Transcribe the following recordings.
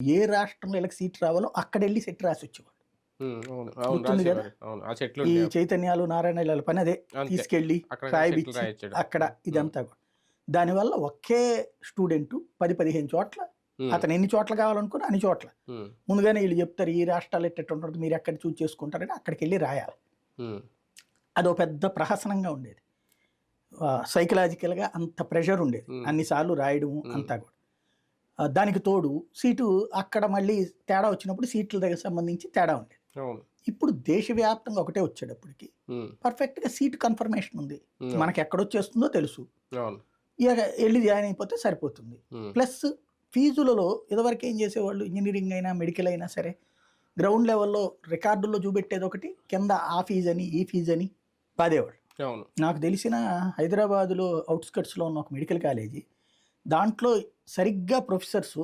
ఏ రాష్ట్రంలో వీళ్ళకి సీట్ రావాలో అక్కడ వెళ్ళి సెట్ రాసి వచ్చేవాడు ఈ. చైతన్యాలు నారాయణ పని అదే. తీసుకెళ్ళి అక్కడ రాయిబిచ్చి. అక్కడ ఇదంతా కూడా. దానివల్ల ఒకే స్టూడెంట్ పది పదిహేను చోట్ల అతను ఎన్ని చోట్ల కావాలనుకుని అన్ని చోట్ల. ముందుగానే వీళ్ళు చెప్తారు ఈ రాష్ట్రాలు ఎట్టెట్టు ఉంటుంది మీరు ఎక్కడ చూస్ చేసుకుంటారని అక్కడికి వెళ్ళి రాయాలి అదో పెద్ద ప్రహసనంగా ఉండేది. సైకలాజికల్గా అంత ప్రెషర్ ఉండేది. అన్నిసార్లు రాయడం అంతా కూడా. దానికి తోడు సీటు అక్కడ మళ్ళీ తేడా వచ్చినప్పుడు సీట్ల దగ్గర సంబంధించి తేడా ఉండేది. ఇప్పుడు దేశవ్యాప్తంగా ఒకటే వచ్చేటప్పటికి ఉమ్, పర్ఫెక్ట్గా సీట్ కన్ఫర్మేషన్ ఉంది. మనకి ఎక్కడొచ్చేస్తుందో తెలుసు. అవును. ఇక వెళ్ళి జాయిన్ అయిపోతే సరిపోతుంది. ప్లస్ ఫీజులలో ఇదివరకు ఏం చేసేవాళ్ళు? ఇంజనీరింగ్ అయినా మెడికల్ అయినా సరే గ్రౌండ్ లెవెల్లో రికార్డుల్లో చూపెట్టేది ఒకటి కింద ఆ ఫీజు అని ఈ ఫీజు అని బాధేవాళ్ళు. నాకు తెలిసిన హైదరాబాదులో అవుట్స్కట్స్లో ఉన్న ఒక మెడికల్ కాలేజీ దాంట్లో సరిగ్గా ప్రొఫెసర్స్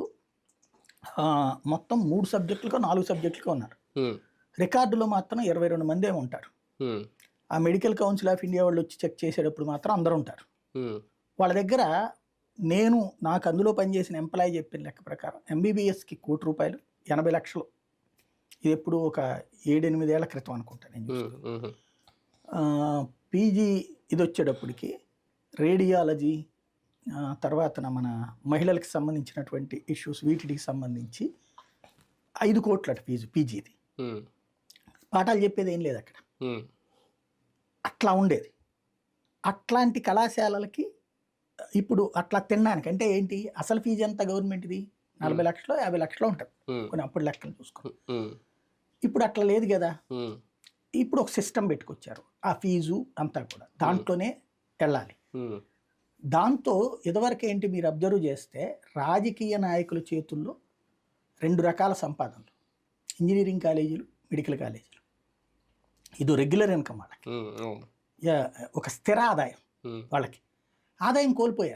మొత్తం మూడు సబ్జెక్టులకు నాలుగు సబ్జెక్టులకు ఉన్నారు. రికార్డులో మాత్రం ఇరవై రెండు మందే ఉంటారు. ఆ మెడికల్ కౌన్సిల్ ఆఫ్ ఇండియా వాళ్ళు వచ్చి చెక్ చేసేటప్పుడు మాత్రం అందరూ ఉంటారు. వాళ్ళ దగ్గర నేను నాకు అందులో పనిచేసిన ఎంప్లాయీ చెప్పిన లెక్క ప్రకారం ఎంబీబీఎస్కి కోటి రూపాయలు ఎనభై లక్షలు. ఇది ఎప్పుడు ఒక ఏడెనిమిదేళ్ళ క్రితం అనుకుంటా నేను పీజీ ఇది వచ్చేటప్పటికి రేడియాలజీ ఆ, తర్వాత మన మహిళలకు సంబంధించినటువంటి ఇష్యూస్ వీటికి సంబంధించి ఐదు కోట్ల ఫీజు పీజీది. పాఠాలు చెప్పేది ఏం లేదు అక్కడ. అట్లా ఉండేది. అట్లాంటి కళాశాలలకి ఇప్పుడు అట్లా తినడానికి అంటే ఏంటి? అసలు ఫీజు ఎంత గవర్నమెంట్ది? నలభై లక్షలు యాభై లక్షలు ఉంటుంది కొన్ని అప్పుడు లెక్కలు చూసుకుని. ఉమ్, ఇప్పుడు అట్లా లేదు కదా. ఇప్పుడు ఒక సిస్టమ్ పెట్టుకొచ్చారు. ఆ ఫీజు అంతా కూడా. దాంట్లోనే వెళ్ళాలి. దాంతో ఇదివరకు ఏంటి మీరు అబ్జర్వ్ చేస్తే రాజకీయ నాయకుల చేతుల్లో రెండు రకాల సంపాదనలు. ఇంజనీరింగ్ కాలేజీలు మెడికల్ కాలేజీలు. ఇది రెగ్యులర్ ఇన్కమ్ వాళ్ళకి. ఒక స్థిర ఆదాయం వాళ్ళకి. ఆదాయం కోల్పోయారు.